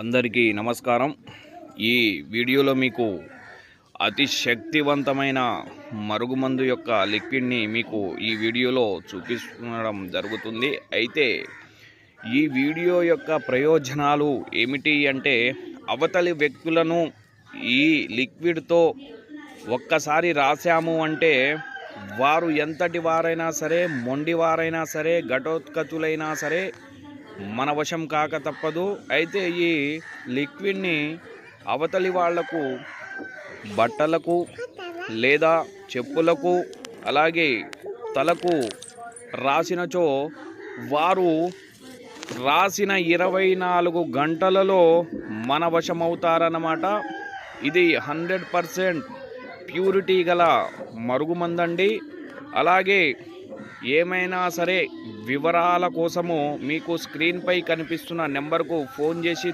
అందరికీ నమస్కారం. ఈ వీడియోలో మీకు అతి శక్తివంతమైన మరుగుమందు యొక్క లిక్విడ్ని మీకు ఈ వీడియోలో చూపించడం జరుగుతుంది. అయితే ఈ వీడియో యొక్క ప్రయోజనాలు ఏమిటి అంటే అవతలి వ్యక్తులను ఈ లిక్విడ్తో ఒక్కసారి రాశాము అంటే వారు ఎంతటి వారైనా సరే మొండివారైనా సరే ఘటోత్కచులైనా సరే మన వశం కాక తప్పదు. అయితే ఈ లిక్విడ్ని అవతలి వాళ్ళకు బట్టలకు లేదా చెప్పులకు అలాగే తలకు రాసినచో వారు రాసిన ఇరవై నాలుగు గంటలలో మన వశమవుతారన్నమాట. ఇది హండ్రెడ్ పర్సెంట్ ప్యూరిటీ గల మరుగుమందండి. అలాగే ఏమైనా సరే వివరాల కోసము మీకు స్క్రీన్పై కనిపిస్తున్న నెంబర్కు ఫోన్ చేసి